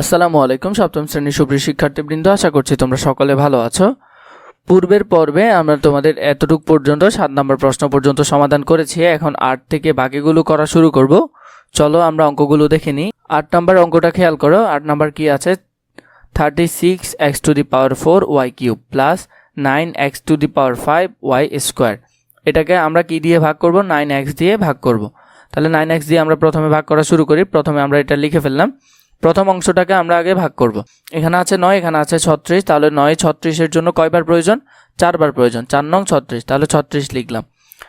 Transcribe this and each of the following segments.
আসসালামু আলাইকুম, সপ্তম শ্রেণির সুপ্রিয় শিক্ষার্থীবৃন্দ, আশা করছি তোমরা সকলে ভালো আছো। পূর্বের পর্বে আমরা তোমাদের এতটুক পর্যন্ত, সাত নম্বর প্রশ্ন পর্যন্ত সমাধান করেছি। এখন আট থেকে বাকিগুলো করা শুরু করব। চলো আমরা অঙ্কগুলো দেখে নিই। আট নম্বর অঙ্কটা খেয়াল করো। আট নম্বর কি আছে? Thirty six x to the power four y cube plus nine x to the power five y square এটাকে আমরা কি দিয়ে ভাগ করব? নাইন এক্স দিয়ে ভাগ করব। তাহলে নাইন এক্স দিয়ে আমরা প্রথমে ভাগ করা শুরু করি। প্রথমে আমরা এটা লিখে ফেললাম। প্রথম অংশটাকে আমরা আগে ভাগ করব। এখানে আছে নয়, এখানে আছে ছত্রিশ, তাহলে নয় ছত্রিশের জন্য কয়বার প্রয়োজন? চারবার প্রয়োজন, চার নং ছত্রিশ, তাহলে ছত্রিশ লিখলাম।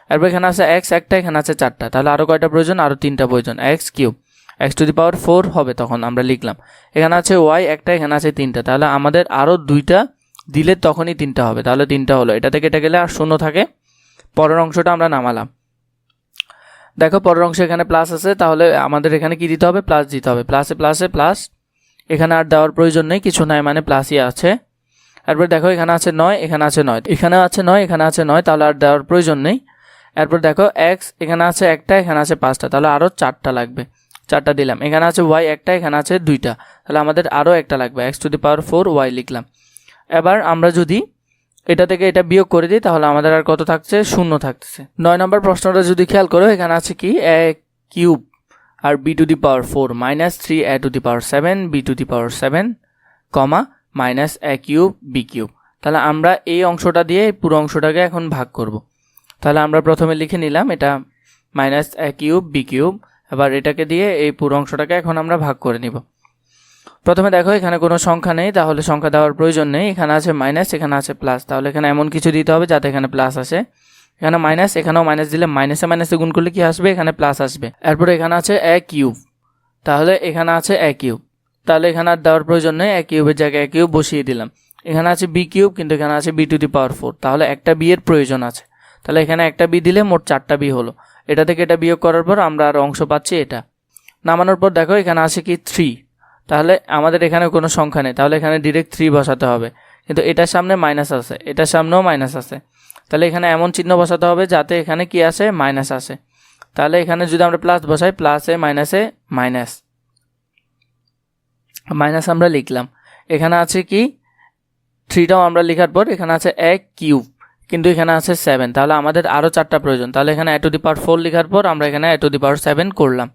এরপর এখানে আছে এক্স একটা, এখানে আছে চারটা, তাহলে আরও কয়টা প্রয়োজন? আরও তিনটা প্রয়োজন x cube. X to the power four হবে তখন আমরা লিখলাম। এখানে আছে ওয়াই একটা, এখানে আছে তিনটা, তাহলে আমাদের আরও দুইটা দিলে তখনই তিনটা হবে, তাহলে তিনটা হলো। এটা থেকে এটা গেলে আর শূন্য থাকে। পরের অংশটা আমরা নামালাম। দেখো, পরের অংশে এখানে প্লাস আছে, তাহলে আমাদের এখানে কি দিতে হবে? প্লাস দিতে হবে। প্লাসে প্লাসে প্লাস এখানে আর দেওয়ার প্রয়োজন নেই, কিছু নাই মানে প্লাসই আছে। এরপর দেখো, এখানে আছে নয়, এখানে আছে নয়। এখানে আছে নয়, এখানে আছে নয়, তাহলে আর দেওয়ার প্রয়োজন নেই। এরপর দেখো এক্স এখানে আছে একটা, এখানে আছে পাঁচটা, তাহলে আরও চারটা লাগবে। চারটা দিলাম। এখানে আছে ওয়াই একটা, এখানে আছে দুইটা। তাহলে আমাদের আরও একটা লাগবে। X to the power four y লিখলাম। এবার আমরা যদি এটা থেকে এটা বিয়োগ করে দিই, তাহলে আমাদের আর কত থাকছে? শূন্য থাকতেছে। নয় নম্বর প্রশ্নটা যদি খেয়াল করো, এখানে আছে কি? A cube R b to the power four minus three a to the power seven b to the power seven comma minus a cube b cube তাহলে আমরা এই অংশটা দিয়ে পুরো অংশটাকে এখন ভাগ করব। তাহলে আমরা প্রথমে লিখে নিলাম এটা minus a cube b cube এবার এটাকে দিয়ে এই পুরো অংশটাকে এখন আমরা ভাগ করে নিব। প্রথমে দেখো, এখানে কোনো সংখ্যা নেই, তাহলে সংখ্যা দেওয়ার প্রয়োজন নেই। এখানে আছে মাইনাস এখানে আছে প্লাস তাহলে এখানে এমন কিছু দিতে হবে যাতে এখানে প্লাস আসে। এখানে মাইনাস এখানেও মাইনাস দিলে মাইনাসে মাইনাসে গুণ করলে কি আসবে? এখানে প্লাস আসবে। এরপরে এখানে আছে এ কিউব তাহলে এখানে আছে এ কিউব তাহলে এখানে আর দেওয়ার প্রয়োজন নেই এ কিউবের জায়গায় এ কিউব বসিয়ে দিলাম। এখানে আছে বি কিউব কিন্তু এখানে আছে b to the power four তাহলে একটা বি এর প্রয়োজন আছে। তাহলে এখানে একটা বি দিলে মোট চারটা বি হলো। এটা থেকে এটা বিয়োগ করার পর আমরা আর অংশ পাচ্ছি এটা। নামানোর পর দেখো, এখানে আছে কি থ্রি তাহলে আমাদের এখানে কোনো সংখ্যা নেই। তাহলে এখানে ডিরেক্ট থ্রি বসাতে হবে। কিন্তু এটার সামনে মাইনাস আছে। এটার সামনেও মাইনাস আছে। তাহলে এখানে এমন চিহ্ন বসাতে হবে যাতে এখানে কি আসে? মাইনাস আসে। তাহলে এখানে যদি আমরা প্লাস বসাই প্লাসে মাইনাসে মাইনাস মাইনাস আমরা লিখলাম। এখানে আছে কি? থ্রিটাও আমরা লেখার পর এখানে আছে এক কিউব কিন্তু এখানে আছে সেভেন তাহলে আমাদের আরও চারটা প্রয়োজন। তাহলে এখানে এ টু দি পাওয়ার ফোর লেখার পর আমরা এখানে এ টু দি পাওয়ার সেভেন করলাম।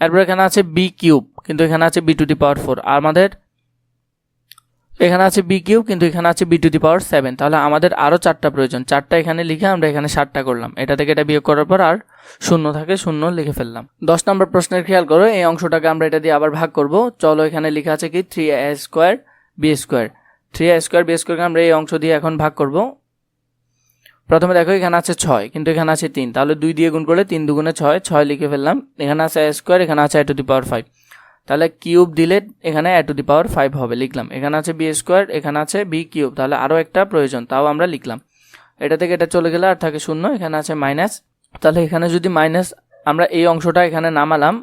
এরপর এখানে আছে বি কিউব কিন্তু এখানে আছে b to the power four আর আমাদের এখানে আছে বি কিউব কিন্তু এখানে আছে b to the power seven তাহলে আমাদের আরও চারটা প্রয়োজন। চারটা এখানে লিখে আমরা এখানে সাতটা করলাম। এটা থেকে এটা বিয়োগ করার পর আর শূন্য থাকে, শূন্য লিখে ফেললাম। দশ নম্বর প্রশ্নের খেয়াল করো, এই অংশটাকে আমরা এটা দিয়ে আবার ভাগ করব। চলো এখানে লেখা আছে কি? Three a square b square three a square b স্কোয়ারকে আমরা এই অংশ দিয়ে এখন ভাগ করব। প্রথমে দেখো, এখানে আছে ছয়, কিন্তু এখানে আছে তিন। তাহলে দুই দিয়ে গুণ করলে তিন দুগুণে ছয় ছয় লিখে ফেললাম। এখানে আছে স্কোয়ার এখানে আছে a to the power five তাহলে কিউব দিলে এখানে এ টু দি পাওয়ার ফাইভ হবে, লিখলাম। এখানে আছে বি স্কোয়ার এখানে আছে বি কিউব তাহলে আরও একটা প্রয়োজন, তাও আমরা লিখলাম। এটা থেকে এটা চলে গেলে আর থাকে শূন্য, এখানে আছে মাইনাস তাহলে এখানে যদি মাইনাস আমরা এই অংশটা এখানে নামালাম,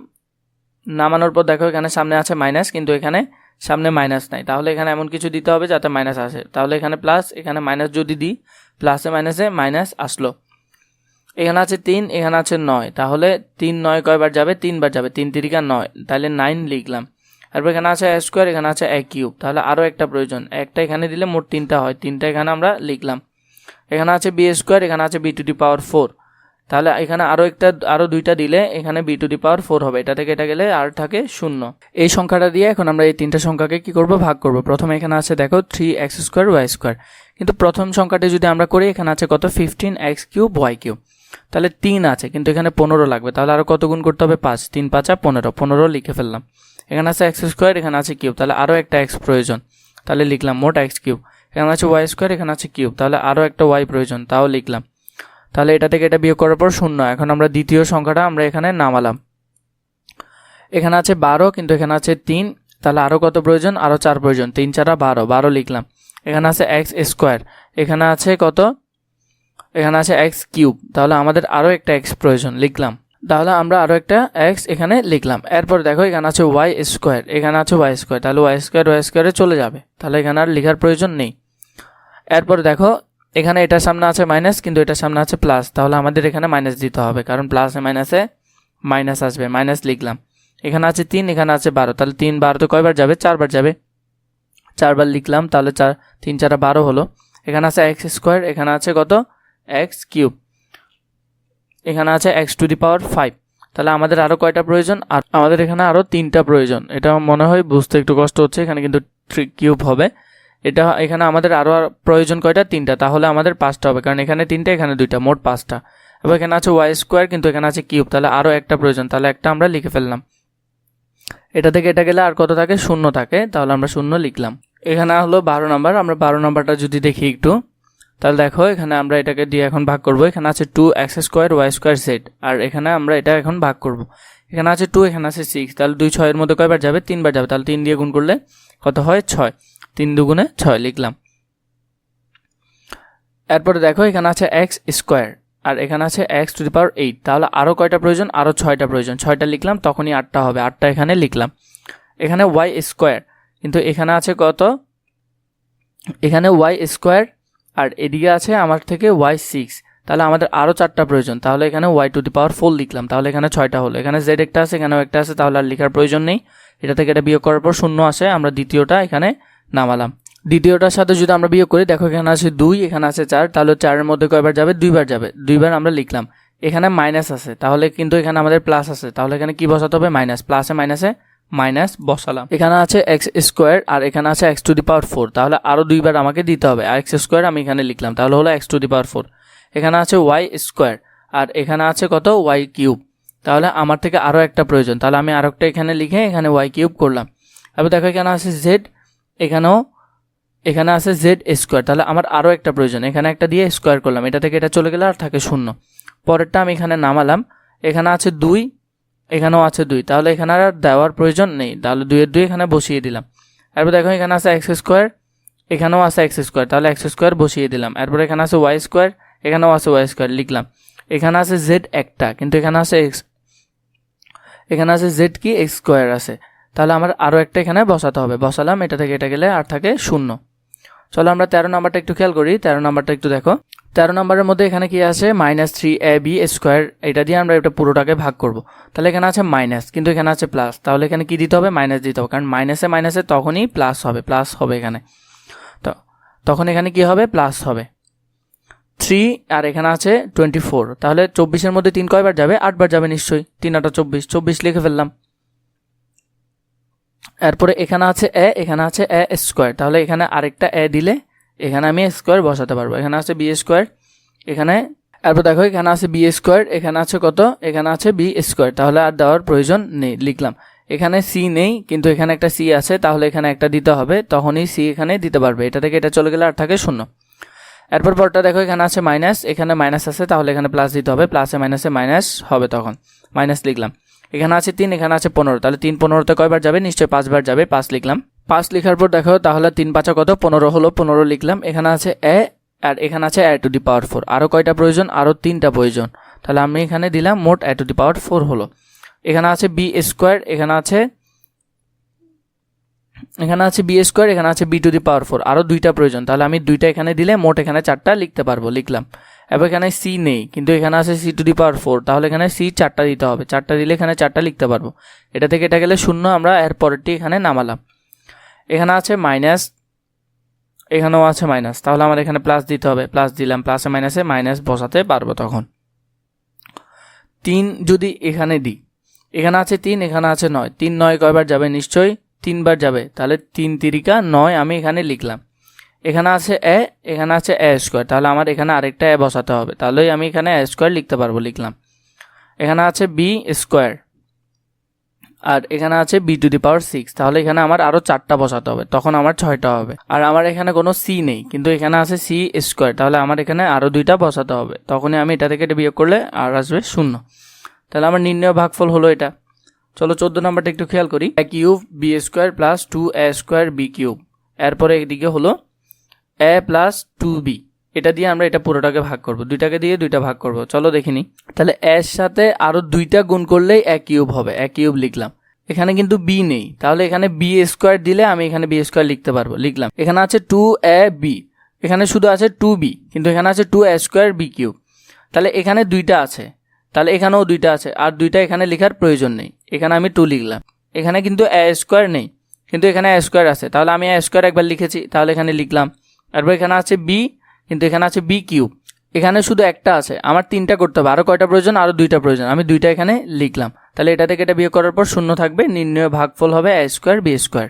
নামানোর পর দেখো, এখানে সামনে আছে মাইনাস কিন্তু এখানে সামনে মাইনাস নাই। তাহলে এখানে এমন কিছু দিতে হবে যাতে মাইনাস আসে। তাহলে এখানে প্লাস এখানে মাইনাস যদি দিই প্লাসে মাইনাসে মাইনাস আসলো। এখানে আছে তিন, এখানে আছে নয়। তাহলে তিন নয় কয়বার যাবে? তিনবার যাবে। তিন তিরিকা নয়। তাহলে নাইন লিখলাম। তারপর এখানে আছে এ স্কোয়ার এখানে আছে এক কিউব তাহলে আরও একটা প্রয়োজন। একটা এখানে দিলে মোট তিনটা হয়। তিনটা এখানে আমরা লিখলাম। এখানে আছে বি স্কোয়ার এখানে আছে b to the power four তাহলে এখানে আরও একটা আরও দুইটা দিলে এখানে b to the power four হবে। এটা থেকে এটা গেলে আর থাকে শূন্য। এই সংখ্যাটা দিয়ে এখন আমরা এই তিনটা সংখ্যাকে কি করব? ভাগ করব। প্রথমে এখানে আছে দেখো three x square y square কিন্তু প্রথম সংখ্যাটি যদি আমরা করি, এখানে আছে কত? Fifteen x cube y cube তাহলে তিন আছে, কিন্তু এখানে পনেরো লাগবে। তাহলে আরও কত গুণ করতে হবে? পাঁচ। তিন, পাঁচা পনেরো। পনেরো লিখে ফেললাম। এখানে আছে এক্স স্কোয়ার এখানে আছে কিউব তাহলে আরও একটা এক্স প্রয়োজন। তাহলে লিখলাম মোট এক্স কিউব এখানে আছে ওয়াই স্কোয়ার এখানে আছে কিউব তাহলে আরও একটা ওয়াই প্রয়োজন। তাও লিখলাম। তাহলে এটা থেকে এটা বিয়োগ করার পর শূন্য। এখন আমরা দ্বিতীয় সংখ্যাটা আমরা এখানে নামালাম। এখানে আছে বারো, কিন্তু এখানে আছে তিন। তাহলে আরও কত প্রয়োজন? আরও চার প্রয়োজন। তিন, চারা বারো। বারো লিখলাম। এখানে আছে এক্স স্কোয়ার এখানে আছে কত? এখানে আছে এক্স কিউব তাহলে আমাদের আরও একটা এক্স প্রয়োজন। লিখলাম। তাহলে আমরা আরও একটা এক্স এখানে লিখলাম। এরপর দেখো, এখানে আছে ওয়াই স্কোয়ার এখানে আছে ওয়াই স্কোয়ার তাহলে ওয়াই স্কোয়ার ওয়াই স্কোয়ারে চলে যাবে। তাহলে এখানে আর লেখার প্রয়োজন নেই। এরপর দেখো এখানে এটার সামনে আছে মাইনাস কিন্তু এটার সামনে আছে প্লাস তাহলে আমাদের এখানে মাইনাস দিতে হবে, কারণ প্লাসে মাইনাসে মাইনাস আসবে। মাইনাস লিখলাম। এখানে আছে তিন, এখানে আছে বারো। তাহলে তিন বারোতে কয়বার যাবে? চারবার যাবে। চারবার লিখলাম, তাহলে চার, তিন চারা বারো হলো। এখানে আছে এক্স স্কোয়ার এখানে আছে কত? এক্স কিউব এখানে আছে x to the power five তাহলে আমাদের আরও কয়টা প্রয়োজন? আর আমাদের এখানে আরও তিনটা প্রয়োজন। এটা মনে হয় বুঝতে একটু কষ্ট হচ্ছে, এখানে কিন্তু কিউব হবে। এটা এখানে আমাদের আরও প্রয়োজন কয়টা? তিনটা। তাহলে আমাদের পাঁচটা হবে। কারণ এখানে তিনটা, এখানে দুইটা, মোট পাঁচটা। এবার এখানে আছে ওয়াই স্কোয়ার কিন্তু এখানে আছে কিউব তাহলে আরও একটা প্রয়োজন। তাহলে একটা আমরা লিখে ফেললাম। এটা থেকে এটা গেলে আর কত থাকে? শূন্য থাকে। তাহলে আমরা শূন্য লিখলাম। এখানে হলো বারো নাম্বার। আমরা বারো নাম্বারটা যদি দেখি একটু, তাহলে দেখো এখানে আমরা এটাকে দিয়ে এখন ভাগ করব। এখানে আছে two x square y square z আর এখানে আমরা এটা এখন ভাগ করব। এখানে আছে টু এখানে আছে সিক্স তাহলে দুই ছয়ের মধ্যে কয়বার যাবে? তিনবার যাবে। তাহলে তিন দিয়ে গুণ করলে কত হয়? ছয়। তিন দুগুণে ছয় লিখলাম। এরপরে দেখো এখানে আছে এক্স স্কোয়ার আর এখানে আছে x to the power eight তাহলে আরও কয়টা প্রয়োজন? আরও ছয়টা প্রয়োজন। ছয়টা লিখলাম, তখনই আটটা হবে। আটটা এখানে লিখলাম। এখানে ওয়াই স্কোয়ার কিন্তু এখানে আছে কত? এখানে ওয়াই স্কোয়ার আর এদিকে আছে আমার থেকে ওয়াই সিক্স তাহলে আমাদের আরও চারটা প্রয়োজন। তাহলে এখানে y to the power four লিখলাম। তাহলে এখানে ছয়টা হলো। এখানে জেড একটা আছে, এখানেও একটা আছে, তাহলে আর লেখার প্রয়োজন নেই। এটা থেকে এটা বিয়োগ করার পর শূন্য আসে। আমরা দ্বিতীয়টা এখানে নামালাম। দ্বিতীয়টার সাথে যদি আমরা বিয়োগ করি, দেখো এখানে আছে দুই, এখানে আছে চার, তাহলে চারের মধ্যে কয়বার যাবে? দুইবার যাবে। দুইবার আমরা লিখলাম। এখানে মাইনাস আছে, তাহলে কিন্তু এখানে আমাদের প্লাস আছে। তাহলে এখানে কি বসাতে হবে? মাইনাস প্লাসে মাইনাসে মাইনাস বসালাম। এখানে আছে এক্স স্কোয়ার আর এখানে আছে x to the power four তাহলে আরও দুইবার আমাকে দিতে হবে। আর এক্স স্কোয়ার আমি এখানে লিখলাম। তাহলে হলো x to the power four এখানে আছে ওয়াই স্কোয়ার আর এখানে আছে কত? ওয়াই কিউব তাহলে আমার থেকে আরও একটা প্রয়োজন। তাহলে আমি আরও একটা এখানে লিখে এখানে ওয়াই কিউব করলাম। এবার দেখো এখানে আছে জেড এখানেও, এখানে আছে জেড স্কোয়ার তাহলে আমার আরও একটা প্রয়োজন। এখানে একটা দিয়ে স্কোয়ার করলাম। এটা থেকে এটা চলে গেলে আর থাকে শূন্য। পরেরটা আমি এখানে নামালাম। এখানে আছে দুই, এখানেও আছে দুই। তাহলে এখানে আর দেওয়ার প্রয়োজন নেই। তাহলে দুইয়ের দুই এখানে বসিয়ে দিলাম। এরপর দেখো এখানে আছে এক্স স্কোয়ার এখানেও আছে এক্স স্কোয়ার তাহলে এক্স স্কোয়ার বসিয়ে দিলাম। এরপর এখানে আছে ওয়াই স্কোয়ার এখানেও আছে ওয়াই স্কোয়ার লিখলাম। এখানে আছে জেড একটা, কিন্তু এখানে আছে এক্স এখানে আছে জেড কি? এক্স স্কোয়ার আছে। তাহলে আমার আরও একটা এখানে বসাতে হবে। বসালাম, এটা থেকে এটা গেলে আর থাকে শূন্য। চলো আমরা তেরো নাম্বারটা একটু খেয়াল করি। তেরো নাম্বারটা একটু দেখো। তেরো নাম্বারের মধ্যে এখানে কি আছে? Minus three a b square, এটা দিয়ে আমরা এটা পুরোটাকে ভাগ করব। তাহলে এখানে আছে মাইনাস, কিন্তু এখানে আছে প্লাস। তাহলে এখানে কি দিতে হবে? মাইনাস দিতে হবে। কারণ মাইনাসে মাইনাসে তখনই প্লাস হবে প্লাস হবে এখানে। তো, তখন এখানে কি হবে? প্লাস হবে। থ্রি, আর এখানে আছে টোয়েন্টি ফোর। তাহলে চব্বিশের মধ্যে তিন কয়বার যাবে? আটবার যাবে নিশ্চয়ই। তিন আটা চব্বিশ। চব্বিশ লিখে ফেললাম। এরপরে এখানে আছে এ, এখানে আছে এ স্কোয়ার। তাহলে এখানে আরেকটা এ দিলে এখানে আমি স্কোয়ার বসাতে পারব। এখানে আছে বি স্কোয়ার, এখানে এরপর দেখো এখানে আছে বি স্কোয়ার, এখানে আছে কত? এখানে আছে বি স্কোয়ার। তাহলে আর দেওয়ার প্রয়োজন নেই, লিখলাম। এখানে সি নেই, কিন্তু এখানে একটা সি আছে, তাহলে এখানে একটা দিতে হবে। তখনই সি এখানে দিতে পারবে। এটা থেকে এটা চলে গেলে আর থাকে শূন্য। এরপর পরটা দেখো এখানে আছে মাইনাস, এখানে মাইনাস আছে, তাহলে এখানে প্লাস দিতে হবে। প্লাসে মাইনাসে মাইনাস হবে তখন। মাইনাস লিখলাম। এখানে আছে তিন, এখানে আছে পনেরো। তাহলে তিন পনেরোতে কয়বার যাবে? নিশ্চয়ই পাঁচবার যাবে, পাঁচ লিখলাম। পাঁচ লিখার পর দেখো, তাহলে তিন পাঁচা কত? পনেরো হলো, পনেরো লিখলাম। এখানে আছে এ আর এখানে আছে a to the power four. আরও কয়টা প্রয়োজন? আরও তিনটা প্রয়োজন। তাহলে আমি এখানে দিলাম মোট এ টু দি পাওয়ার ফোর হলো। এখানে আছে বি স্কোয়ার, এখানে আছে এখানে আছে বি স্কোয়ার, এখানে আছে b to the power four. আরও দুইটা প্রয়োজন। তাহলে আমি দুইটা এখানে দিলে মোট এখানে চারটা লিখতে পারব, লিখলাম। এবার এখানে সি নেই, কিন্তু এখানে আছে c to the power four তাহলে এখানে সি চারটা দিতে হবে। চারটা দিলে এখানে চারটা লিখতে পারব। এটা থেকে এটা গেলে শূন্য, আমরা এর পরেরটি এখানে নামালাম। এখানে আছে মাইনাস এখানেও আছে মাইনাস তাহলে আমার এখানে প্লাস দিতে হবে। প্লাস দিলাম প্লাসে মাইনাসে মাইনাস বসাতে পারব তখন। তিন যদি এখানে দিই, এখানে আছে তিন, এখানে আছে নয়। তিন নয় কয়বার যাবে? নিশ্চয়ই তিনবার যাবে। তাহলে তিন তিরিকা নয় আমি এখানে লিখলাম। এখানে আছে এ, এখানে আছে এ স্কোয়ার। তাহলে আমার এখানে আরেকটা এ বসাতে হবে। তাহলেই আমি এখানে এ স্কোয়ার লিখতে পারব, লিখলাম। এখানে আছে বি স্কোয়ার আর এখানে আছে b to the power six. তাহলে এখানে আমার আরও চারটা বসাতে হবে, তখন আমার ছয়টা হবে। আর আমার এখানে কোনো সি নেই, কিন্তু এখানে আছে সি স্কোয়ার। তাহলে আমার এখানে আরও দুইটা বসাতে হবে, তখনই আমি এটা থেকে এটা বিয়োগ করলে আর আসবে শূন্য। তাহলে আমার নির্ণয় ভাগফল হলো এটা। চলো চোদ্দ নম্বরটা একটু খেয়াল করি। A cube b square plus two a square b cube. এরপরে এদিকে হলো এ প্লাস টু বি এটা দিয়ে আমরা এটা পুরোটাকে ভাগ করব। দুইটাকে দিয়ে দুইটা ভাগ করব। চলো দেখিনি তাহলে এর সাথে আরও দুইটা গুণ করলেই এক কিউব হবে। এক কিউব লিখলাম। এখানে কিন্তু বি নেই। তাহলে এখানে বি স্কোয়ার দিলে আমি এখানে বি স্কোয়ার লিখতে পারব। লিখলাম। এখানে আছে টু এ বি এখানে শুধু আছে টু বি কিন্তু এখানে আছে two a square b cube. তাহলে এখানে দুইটা আছে। তাহলে এখানেও দুইটা আছে। আর দুইটা এখানে লেখার প্রয়োজন নেই। এখানে আমি টু লিখলাম। এখানে কিন্তু এ স্কোয়ার নেই। কিন্তু এখানে এ স্কোয়ার আছে। তাহলে আমি এ স্কোয়ার একবার লিখেছি। তাহলে এখানে লিখলাম তারপর এখানে আছে বি কিন্তু এখানে আছে বি কিউব এখানে শুধু একটা আছে, আমার তিনটা করতে হবে। আরও কয়টা প্রয়োজন? আরও দুইটা প্রয়োজন। আমি দুইটা এখানে লিখলাম। তাহলে এটা থেকে এটা বিয়োগ করার পর শূন্য থাকবে, নির্ণয় ভাগফল হবে এ স্কোয়ার বি স্কোয়ার